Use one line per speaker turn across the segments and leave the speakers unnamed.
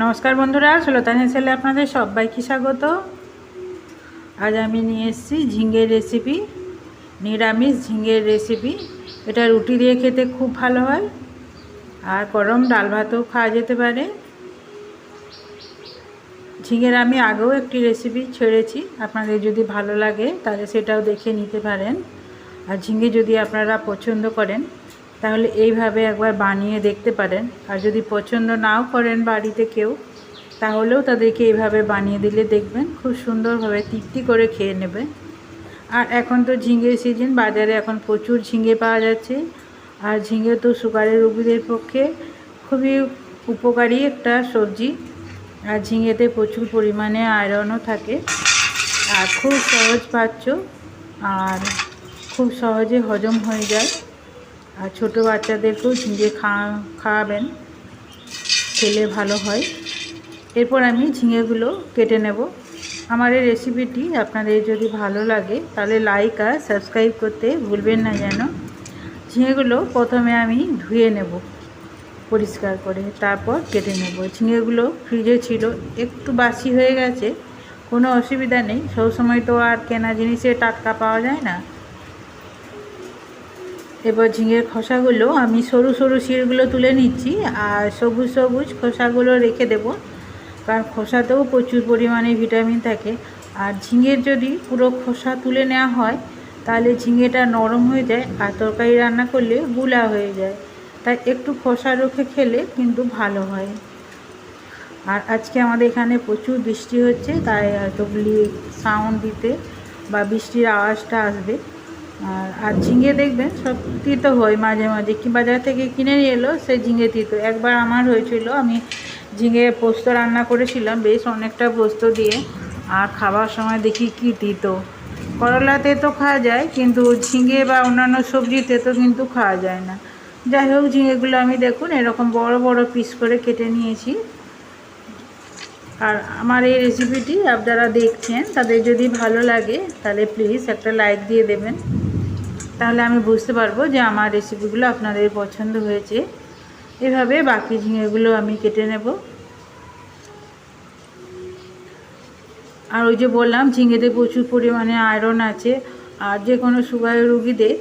নমস্কার বন্ধুরা, সুলতান হেসেলে আপনাদের সবাইকে স্বাগত। আজ আমি নিয়ে এসেছি ঝিঙের রেসিপি নিরামিষ ঝিঙের রেসিপি এটা রুটি দিয়ে খেতে খুব ভালো হয়, আর গরম ডাল ভাতও খাওয়া যেতে পারে। ঝিঙের আমি আগেও একটি রেসিপি ছেড়েছি, আপনাদের যদি ভালো লাগে তাহলে সেটাও দেখে নিতে পারেন। আর ঝিঙে যদি আপনারা পছন্দ করেন তাহলে এইভাবে একবার বানিয়ে দেখতে পারেন। আর যদি পছন্দ নাও করেন বাড়িতে কেউ, তাহলেও তাদেরকে এইভাবে বানিয়ে দিলে দেখবেন খুব সুন্দরভাবে তৃপ্তি করে খেয়ে নেবে আর এখন তো ঝিঙের সিজন বাজারে এখন প্রচুর ঝিঙে পাওয়া যাচ্ছে। আর ঝিঙে তো সুগারের রোগীদের পক্ষে খুবই উপকারী একটা সবজি। আর ঝিঙেতে প্রচুর পরিমাণে আয়রনও থাকে। আর খুব সহজ পাচ্য আর খুব সহজে হজম হয়ে যায়। আর ছোটো বাচ্চাদেরকেও ঝিঙে খাওয়া খাওয়াবেন, খেলে ভালো হয়। এরপর আমি ঝিঙেগুলো কেটে নেব। আমার এই রেসিপিটি আপনাদের যদি ভালো লাগে, তাহলে লাইক আর সাবস্ক্রাইব করতে ভুলবেন না যেন। ঝিঙেগুলো প্রথমে আমি ধুয়ে নেব পরিষ্কার করে, তারপর কেটে নেব। ঝিঙেগুলো ফ্রিজে ছিল, একটু বাসি হয়ে গেছে, কোনো অসুবিধা নেই। সবসময় তো আর কেনা জিনিসে টাটকা পাওয়া যায় না। এবার ঝিঙের খোসাগুলো আমি সরু সরু শিরগুলো তুলে নিচ্ছি আর সবুজ সবুজ খোসাগুলো রেখে দেব, কারণ খোসাতেও প্রচুর পরিমাণে ভিটামিন থাকে। আর ঝিঙের যদি পুরো খোসা তুলে নেওয়া হয়, তাহলে ঝিঙেটা নরম হয়ে যায় আর তরকারি রান্না করলে গুলা হয়ে যায়। তাই একটু খোসা রেখে খেলে কিন্তু ভালো হয়। আর আজকে আমাদের এখানে প্রচুর বৃষ্টি হচ্ছে, তাই হয়তো সাউন্ড দিতে বা বৃষ্টির আওয়াজটা আসবে। আর আর ঝিঙে দেখবেন, সব তিতো হয় মাঝে মাঝে। কি বাজার থেকে কিনে নিয়ে এলো, সে ঝিঙে তিতো। একবার আমার হয়েছিল, আমি ঝিঙে পোস্ত রান্না করেছিলাম, বেশ অনেকটা পোস্ত দিয়ে, আর খাবার সময় দেখি কি তিতো। করলাতে তো খাওয়া যায়, কিন্তু ঝিঙে বা অন্যান্য সবজিতে তো কিন্তু খাওয়া যায় না। যাই হোক, ঝিঙেগুলো আমি দেখুন, এরকম বড় বড় পিস করে কেটে নিয়েছি। আর আমার এই রেসিপিটি আপনারা দেখছেন, তাদের যদি ভালো লাগে, তাহলে প্লিজ একটা লাইক দিয়ে দেবেন। তাহলে আমি বুঝতে পারব যে আমার রেসিপিগুলো আপনাদের পছন্দ হয়েছে। এভাবে বাকি ঝিঙেগুলো আমি কেটে নেব। আর ওই যে বললাম, ঝিঙেতে প্রচুর পরিমাণে আয়রন আছে। আর যে কোনো সুগারের রুগীদের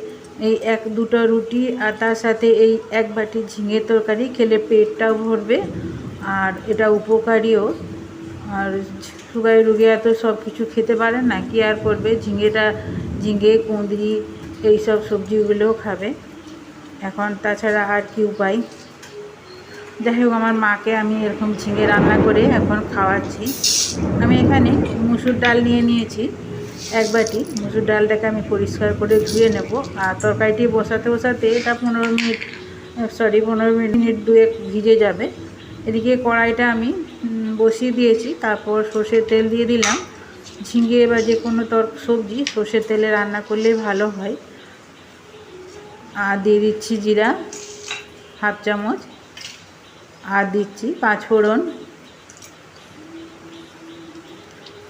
এই এক, দুটো রুটি আর তার সাথে এই এক বাটি ঝিঙে তরকারি খেলে পেটটাও ভরবে। আর এটা উপকারীও। আর সুগারের রুগীরা তো সব কিছু খেতে পারে না, কি আর করবে? ঝিঙেটা, ঝিঙে, কুঁদরি এই সব সবজিগুলোও খাবে। এখন তাছাড়া আর কি উপায়? যাই হোক, আমার মাকে আমি এরকম ঝিঙে রান্না করে এখন খাওয়াচ্ছি। আমি এখানে মুসুর ডাল নিয়ে নিয়েছি, এক বাটি। মুসুর ডালটাকে আমি পরিষ্কার করে ধুয়ে নেব। আর তরকারিটি বসাতে বসাতে এটা পনেরো মিনিট সরি পনেরো মিনিট দুয়েক ভিজে যাবে। এদিকে কড়াইটা আমি বসিয়ে দিয়েছি। তারপর সর্ষের তেল দিয়ে দিলাম। ঝিঙে বা যে কোনো তর, সবজি সর্ষের তেলে রান্না করলে ভালো হয়। আর দিয়ে দিচ্ছি জিরা, হাফ চামচ। আর দিচ্ছি পাঁচ ফোড়ন।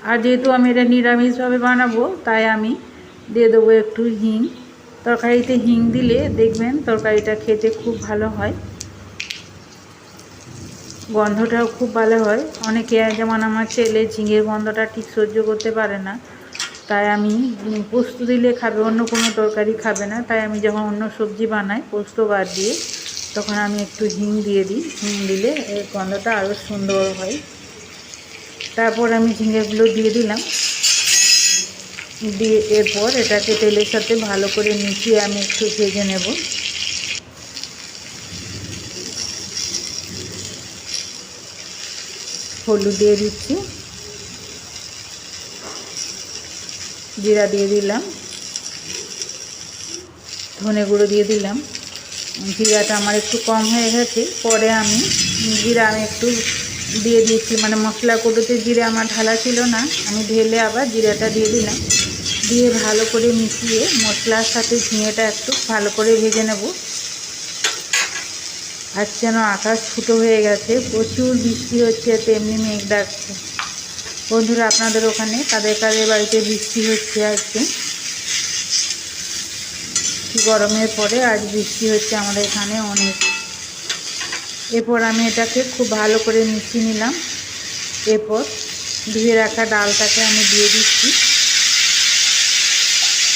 আর যেহেতু আমি এটা নিরামিষভাবে বানাবো, তাই আমি দিয়ে দেবো একটু হিং। তরকারিতে হিং দিলে দেখবেন তরকারিটা খেতে খুব ভালো হয়। গন্ধটাও খুব ভালো হয়। অনেকে যেমন আমার ছেলে ঝিঙের গন্ধটা ঠিক সহ্য করতে পারে না। তাই আমি পোস্ত দিলে খাবে, অন্য কোনো তরকারি খাবে না। তাই আমি যখন অন্য সবজি বানাই, পোস্ত বাদ দিয়ে, তখন আমি একটু হিং দিয়ে দিই। হিং দিলে এর গন্ধটা আরও সুন্দর হয়। তারপর আমি ঝিঙেগুলো দিয়ে দিলাম। দিয়ে এরপর এটাকে তেলের সাথে ভালো করে মিশিয়ে আমি একটু ভেজে নেব। হলুদ দিয়ে দিচ্ছি। জিরা দিয়ে দিলাম। ধনে গুঁড়ো দিয়ে দিলাম। জিরাটা আমার একটু কম হয়ে গেছে। পরে আমি জিরা আমি একটু দিয়ে দিয়েছি। মানে মশলা কোটোতে জিরে আমার ঢালা ছিল না। আমি ঢেলে আবার জিরাটা দিয়ে দিলাম। দিয়ে ভালো করে মিশিয়ে মশলার সাথে ঝিঙেটা একটু ভালো করে ভেজে নেব। আজ যেন আকাশ ফুটো হয়ে গেছে। প্রচুর বৃষ্টি হচ্ছে, তেমনি মেঘ ডাকছে। বন্ধুরা, আপনাদের ওখানে কাদের কাদের বাড়িতে বৃষ্টি হচ্ছে আজকে? গরমের পরে আজ বৃষ্টি হচ্ছে আমাদের এখানে অনেক। এরপর আমি এটাকে খুব ভালো করে মিশিয়ে নিলাম। এরপর ধুয়ে রাখা ডালটাকে আমি দিয়ে দিচ্ছি।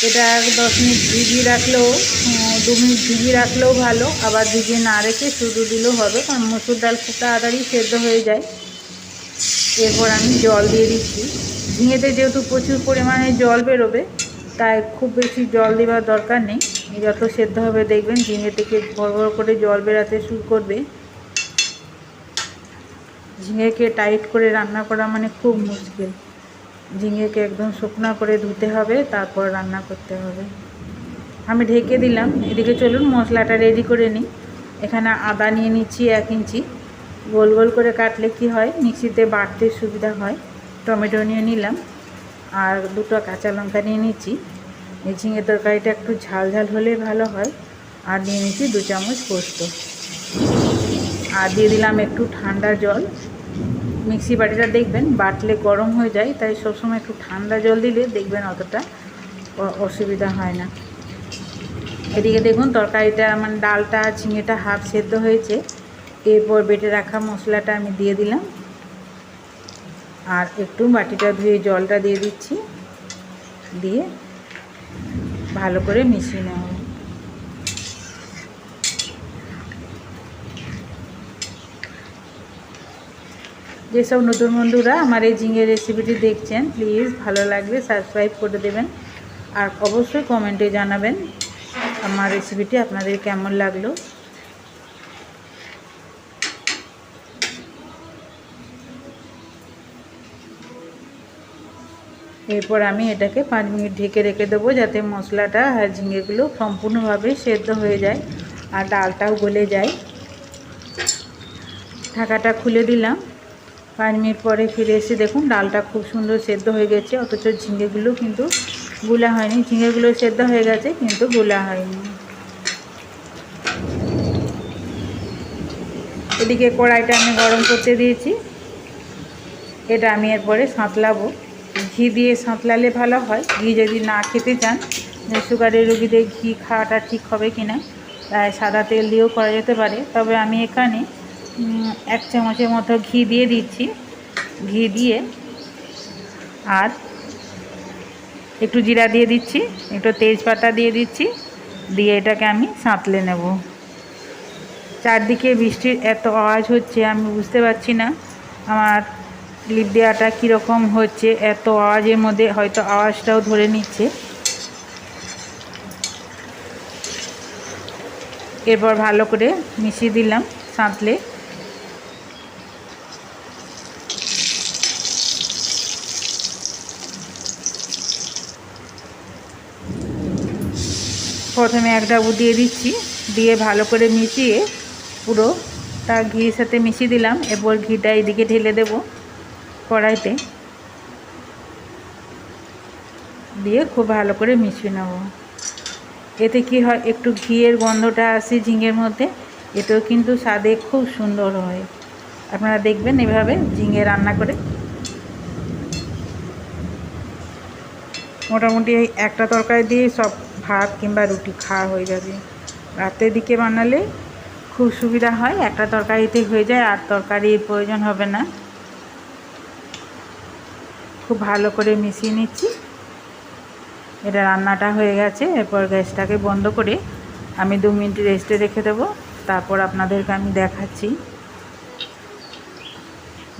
এটা এক দশ মিনিট ভিজিয়ে রাখলেও দু মিনিট ভিজিয়ে রাখলেও ভালো। আবার ভিজিয়ে না রেখে শুধু দিলেও হবে, কারণ মসুর ডাল খুব তাড়াতাড়ি সেদ্ধ হয়ে যায়। এরপর আমি জল দিয়ে দিচ্ছি। ঝিঙেতে যেহেতু প্রচুর পরিমাণে জল বেরোবে, তাই খুব বেশি জল দেওয়ার দরকার নেই। যত সেদ্ধ হবে দেখবেন ঝিঙে থেকে বড় বড় করে জল বেরাতে শুরু করবে। ঝিঙেকে টাইট করে রান্না করা মানে খুব মুশকিল। ঝিঙেকে একদম শুকনো করে ধুতে হবে, তারপর রান্না করতে হবে। আমি ঢেকে দিলাম। এদিকে চলুন, মশলাটা রেডি করে নিই। এখানে আদা নিয়ে নিচ্ছি এক ইঞ্চি। গোল গোল করে কাটলে কি হয়? মিক্সিতে বাটতে সুবিধা হয়। টমেটো নিয়ে নিলাম। আর দুটো কাঁচা লঙ্কা নিয়ে নিচ্ছি। এই ঝিঙে তরকারিটা একটু ঝাল ঝাল হলে ভালো হয়। আর নিয়ে নিচ্ছি দু চামচ পোস্ত। আর দিয়ে দিলাম একটু ঠান্ডা জল। মিক্সি বাটিটা দেখবেন বাটলে গরম হয়ে যায়, তাই সবসময় একটু ঠান্ডা জল দিলে দেখবেন অতটা অসুবিধা হয় না। এদিকে দেখুন তরকারিটা মানে ডালটা, ঝিঙেটা হাফ সেদ্ধ হয়েছে। এরপর বেটে রাখা মশলাটা আমি দিয়ে দিলাম। আর একটু বাটিটা ধুয়ে জলটা দিয়ে দিচ্ছি। দিয়ে ভালো করে মিশিয়ে নেব। যেসব নতুন বন্ধুরা আমার এই ঝিঙের রেসিপিটি দেখছেন প্লিজ ভালো লাগলে সাবস্ক্রাইব করে দেবেন। আর অবশ্যই কমেন্টে জানাবেন আমার রেসিপিটি আপনাদের কেমন লাগল। এরপর আমি এটাকে পাঁচ মিনিট ঢেকে রেখে দেবো যাতে মশলাটা আর ঝিঙেগুলো সম্পূর্ণভাবে সেদ্ধ হয়ে যায় আর ডালটাও গলে যায়। ঢাকাটা খুলে দিলাম। পাঁচ মিনিট পরে ফিরে এসে দেখুন ডালটা খুব সুন্দর সেদ্ধ হয়ে গেছে, অথচ ঝিঙেগুলো কিন্তু গুলা হয়নি। ঝিঙেগুলো সেদ্ধ হয়ে গেছে, কিন্তু গুলা হয়নি। এদিকে কড়াইটা আমি গরম করতে দিয়েছি। এটা আমি এরপরে সাঁতলাবো। ঘি দিয়ে সাঁতলালে ভালো হয়। ঘি যদি না খেতে চান সুগারের রুগীদের ঘি খাওয়াটা ঠিক হবে কি না তাই সাদা তেল দিয়েও করা যেতে পারে। তবে আমি এখানে এক চামচের মতো ঘি দিয়ে দিচ্ছি। ঘি দিয়ে আর একটু জিরা দিয়ে দিচ্ছি, একটু তেজপাতা দিয়ে দিচ্ছি, দিয়ে এটাকে আমি সাঁতলে নেব। চারদিকে বৃষ্টির এত আওয়াজ হচ্ছে, আমি বুঝতে পারছি না। আমার লিপ দেওয়াটা কীরকম হচ্ছে, এত আওয়াজের মধ্যে হয়তো আওয়াজটাও ধরে নিচ্ছে। এরপর ভালো করে মিশিয়ে দিলাম সাঁতলে। প্রথমে এক ডাবু দিয়ে দিচ্ছি, দিয়ে ভালো করে মিশিয়ে পুরো পুরোটা ঘির সাথে মিশিয়ে দিলাম, এরপর ঘিটা এদিকে ঢেলে দেব। কড়াইতে দিয়ে খুব ভালো করে মিশিয়ে নেব। এতে কি হয়, একটু ঘিয়ের গন্ধটা আসে ঝিঙের মধ্যে, এতেও কিন্তু স্বাদে খুব সুন্দর হয়। আপনারা দেখবেন এভাবে ঝিঙে রান্না করে। মোটামুটি একটা তরকারি দিয়ে সব ভাত কিংবা রুটি খাওয়া হয়ে যাবে। রাতের দিকে বানালে খুব সুবিধা হয়, একটা তরকারিতে হয়ে যায়, আর তরকারির প্রয়োজন হবে না। খুব ভালো করে মিশিয়ে নিচ্ছি। এটা রান্নাটা হয়ে গেছে। এরপর গ্যাসটাকে বন্ধ করে আমি দু মিনিট রেস্টে রেখে দেবো। তারপর আপনাদেরকে আমি দেখাচ্ছি।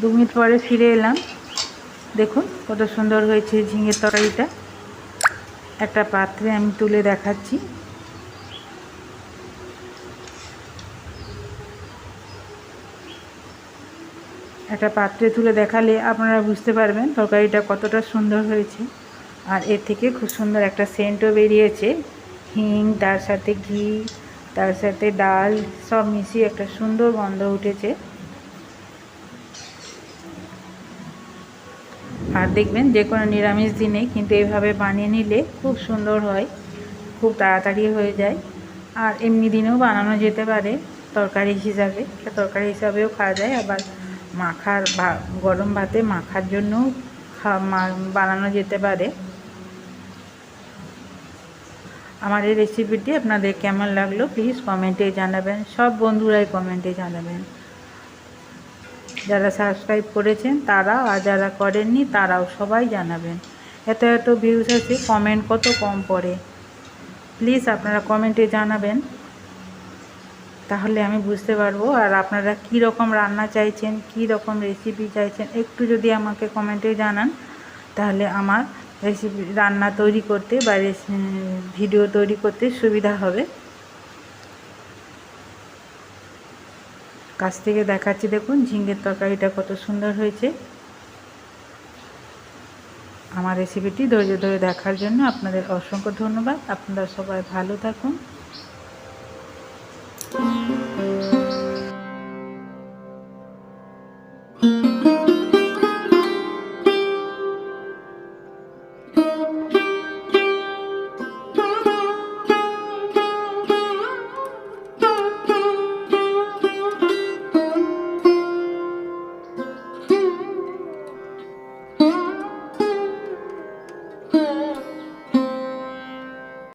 দু মিনিট পরে ফিরে এলাম। দেখুন কত সুন্দর হয়েছে ঝিঙের তরকারিটা। একটা পাত্রে আমি তুলে দেখাচ্ছি। একটা পাত্রে তুলে দেখালে আপনারা বুঝতে পারবেন তরকারিটা কতটা সুন্দর হয়েছে। আর এর থেকে খুব সুন্দর একটা সেন্টও বেরিয়েছে। হিং, তার সাথে ঘি, তার সাথে ডাল, সব মিশিয়ে একটা সুন্দর গন্ধ উঠেছে। আর দেখবেন যে কোনো নিরামিষ দিনে কিন্তু এভাবে বানিয়ে নিলে খুব সুন্দর হয়, খুব তাড়াতাড়ি হয়ে যায়। আর এমনি দিনেও বানানো যেতে পারে তরকারি হিসাবে। তরকারি হিসাবেও খাওয়া যায়, আবার মাখার গরম ভাতে মাখার মা- বানানো যেতে পারে। আমার এই রেসিপিটি আপনাদের কেমন লাগল প্লিজ কমেন্টে জানাবেন। সব বন্ধুরাই কমেন্টে জানাবেন। যারা সাবস্ক্রাইব করেছেন তারাও আর যারা করেননি তারাও সবাই জানাবেন। এত এত ভিউজ আছে কমেন্ট কত কম পড়ে। প্লিজ আপনারা কমেন্টে জানাবেন। তাহলে আমি বুঝতে পারব। আর আপনারা কী রকম রান্না চাইছেন, কী রকম রেসিপি চাইছেন, একটু যদি আমাকে কমেন্টে জানান, তাহলে আমার রেসিপি রান্না তৈরি করতে বা ভিডিও তৈরি করতে সুবিধা হবে। কাছ থেকে দেখাচ্ছি দেখুন, ঝিঙ্গের তরকারিটা কত সুন্দর হয়েছে। আমার রেসিপিটি ধৈর্য ধরে দেখার জন্য আপনাদের অসংখ্য ধন্যবাদ। আপনারা সবাই ভালো থাকুন।